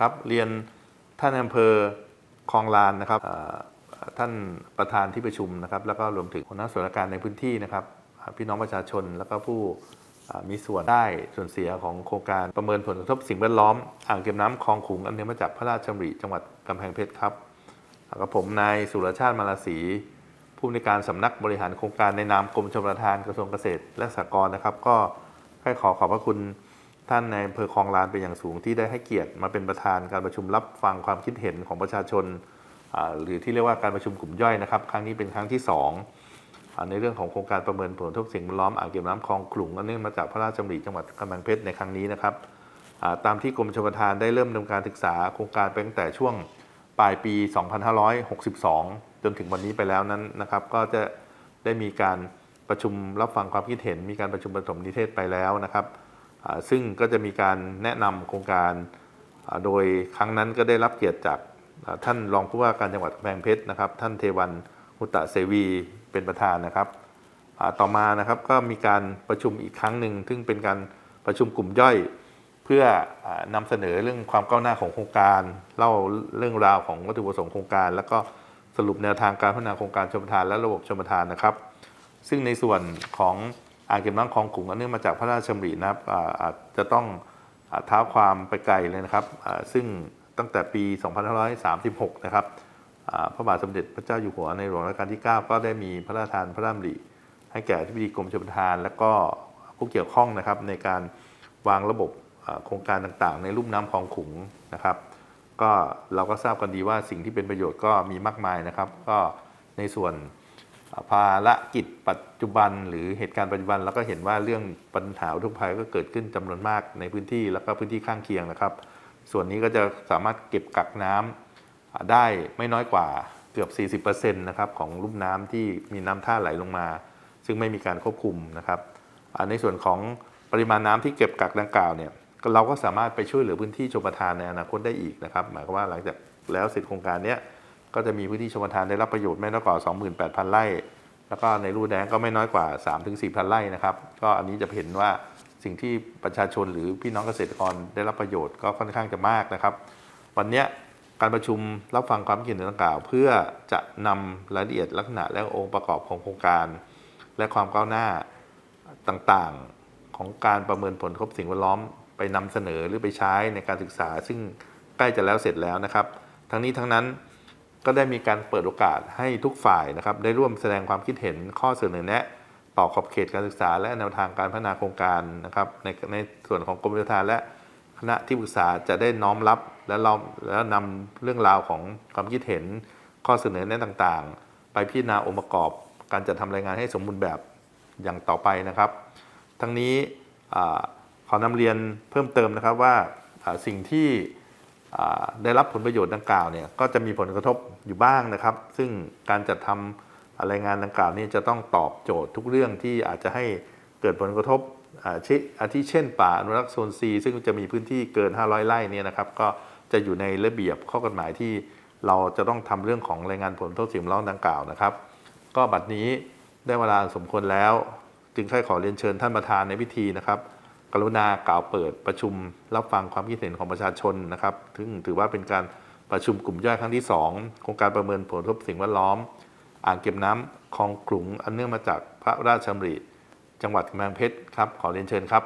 ครับเรียนท่านอำเภอคลองลานนะครับท่านประธานที่ประชุมนะครับ แล้วก็รวมถึงหัวหน้าส่วนราชการในพื้นที่นะครับ พี่น้องประชาชนแล้วก็ผู้มีส่วนได้ส่วนเสียของโครงการประเมินผลกระทบสิ่งแวดล้อม อ่างเก็บน้ำคลองขุงอันเนื่องมาจากพระราชดำริจังหวัดกำแพงเพชรครับแล้วกับผมนายสุรชาติมาลาศรีผู้ในการสำนักบริหารโครงการในนามกรมชลประทานกระทรวงเกษตรและสหกรณ์นะครับ ก็ให้ขอขอบพระคุณ ท่านในอำเภอคลองลานเป็นอย่างสูงที่ได้ให้เกียรติมาเป็นประธานการประชุมรับฟังความคิดเห็นของประชาชน หรือที่เรียกว่าการประชุมกลุ่มย่อยนะครับ ครั้งนี้เป็นครั้งที่สองในเรื่องของโครงการประเมินผลกระทบสิ่งล้อมอ่างเก็บน้ำคลองขลุงอันเนื่องมาจากพระราชดำริจังหวัดกำแพงเพชรในครั้งนี้นะครับตามที่กรมชลประทานได้เริ่มดำเนินการศึกษาโครงการไปตั้งแต่ช่วงปลายปี 2562 จนถึงวันนี้ไปแล้วนั้นนะครับ ก็จะได้มีการประชุมรับฟังความคิดเห็น มีการประชุมผสมนิเทศไปแล้วนะครับ ซึ่งก็จะมีการแนะนำโครงการโดยครั้งนั้นก็ได้รับเกียรติจากท่านรองผู้ว่าการจังหวัดกำแพงเพชรนะครับ ท่านเทวันหุตตะเสวีเป็นประธานนะครับต่อมานะครับก็มีการประชุมอีกครั้งหนึ่งซึ่งเป็นการประชุมกลุ่มย่อย เพื่ออานำเสนอเรื่องความก้าวหน้าของโครงการ เล่าเรื่องราวของวัตถุประสงค์โครงการ แล้วก็สรุปแนวทางการพัฒนาโครงการชมประทานและระบบชมประทานนะครับ ซึ่งในส่วนของ อ่างเก็บน้ำคลองขุงอันเนื่องมาจากพระราชดำรินะครับอาจจะต้องเท้าความไปไกลเลยนะครับซึ่งตั้งแต่ปี 2536 นะครับพระบาทสมเด็จพระเจ้าอยู่หัวในหลวงรัชกาลที่ 9 ก็ได้มีพระราชทานพระราชดำริให้แก่ที่ดีกรมชลประทาน และก็ผู้เกี่ยวข้องนะครับในการวางระบบโครงการต่างๆ ในลุ่มน้ำคลองขุงนะครับ ก็เราก็ทราบกันดีว่าสิ่งที่เป็นประโยชน์ก็มีมากมายนะครับ ก็ในส่วน ภารกิจปัจจุบัน หรือเหตุการณ์ปัจจุบันเราก็เห็นว่าเรื่องปัญหาอุกภัยก็เกิดขึ้นจำนวนมากในพื้นที่แล้วก็พื้นที่ข้างเคียงนะครับ ส่วนนี้ก็จะสามารถเก็บกักน้ำได้ไม่น้อยกว่าเกือบ 40%นะครับของลุ่มน้ำที่มีน้ำท่าไหลลงมา ซึ่งไม่มีการควบคุมนะครับในส่วนของปริมาณน้ำที่เก็บกักดังกล่าวเนี่ยเราก็สามารถไปช่วยเหลือพื้นที่ชมประทานในอนาคตได้อีกนะครับ หมายความว่าหลังจากแล้วเสร็จโครงการเนี้ย ก็จะมีพื้นที่ชมประทานได้รับประโยชน์ไม่น้อยกว่า 28,000 ไร่ แล้วก็ในรูแดงก็ไม่น้อยกว่า 3-4,000 ไร่นะครับ ก็อันนี้จะเห็นว่าสิ่งที่ประชาชนหรือพี่น้องเกษตรกรได้รับประโยชน์ก็ค่อนข้างจะมากนะครับ วันนี้การประชุมรับฟังความคิดเห็นดังกล่าว เพื่อจะนำรายละเอียดลักษณะและองค์ประกอบของโครงการ และความก้าวหน้าต่างๆของการประเมินผลกรบสิ่งแวดล้อมไปนำเสนอหรือไปใช้ในการศึกษา ซึ่งใกล้จะแล้วเสร็จแล้วนะครับ ทั้งนี้ทั้งนั้น ก็ได้มีการเปิดโอกาสให้ทุกฝ่ายนะครับได้ร่วมแสดงความคิดเห็นข้อเสนอแนะต่อขอบเขตการศึกษา และแนวทางการพัฒนาโครงการนะครับในในส่วนของกรมวิทยาและคณะที่ปรึกษาจะได้น้อมรับและเราแล้วนำเรื่องราวของความคิดเห็นข้อเสนอแนะต่างๆ ไปพิจารณาองค์ประกอบ การจัดทำรายงานให้สมบูรณ์แบบอย่างต่อไปนะครับ ทั้งนี้อขอนำเรียนเพิ่มเติมนะครับว่าสิ่งที่ ได้รับผลประโยชน์ดังกล่าวเนี่ยก็จะมีผลกระทบอยู่บ้างนะครับ ซึ่งการจัดทำรายงานดังกล่าวนี้จะต้องตอบโจทย์ทุกเรื่องที่อาจจะให้เกิดผลกระทบอาทิเช่น ป่าอนุรักษ์โซนซีซึ่งจะมีพื้นที่เกิน 500 ไร่เนี่ยนะครับ ก็จะอยู่ในระเบียบข้อกฎหมายที่เราจะต้องทำเรื่องของรายงานผลทบสิ่งแวดล้อมดังกล่าวนะครับ ก็บัดนี้ได้เวลาสมควรแล้ว จึงค่อยขอเรียนเชิญท่านประธานในพิธีนะครับ กรุณากล่าวเปิดประชุมรับฟังความคิดเห็นของประชาชนนะครับ ซึ่งถือว่าเป็นการประชุมกลุ่มย่อยครั้งที่ 2 โครงการประเมินผลกระทบสิ่งแวดล้อม อ่างเก็บน้ำคลองขลุงอันเนื่องมาจากพระราชดำริ จังหวัดกำแพงเพชรครับ ขอเรียนเชิญครับ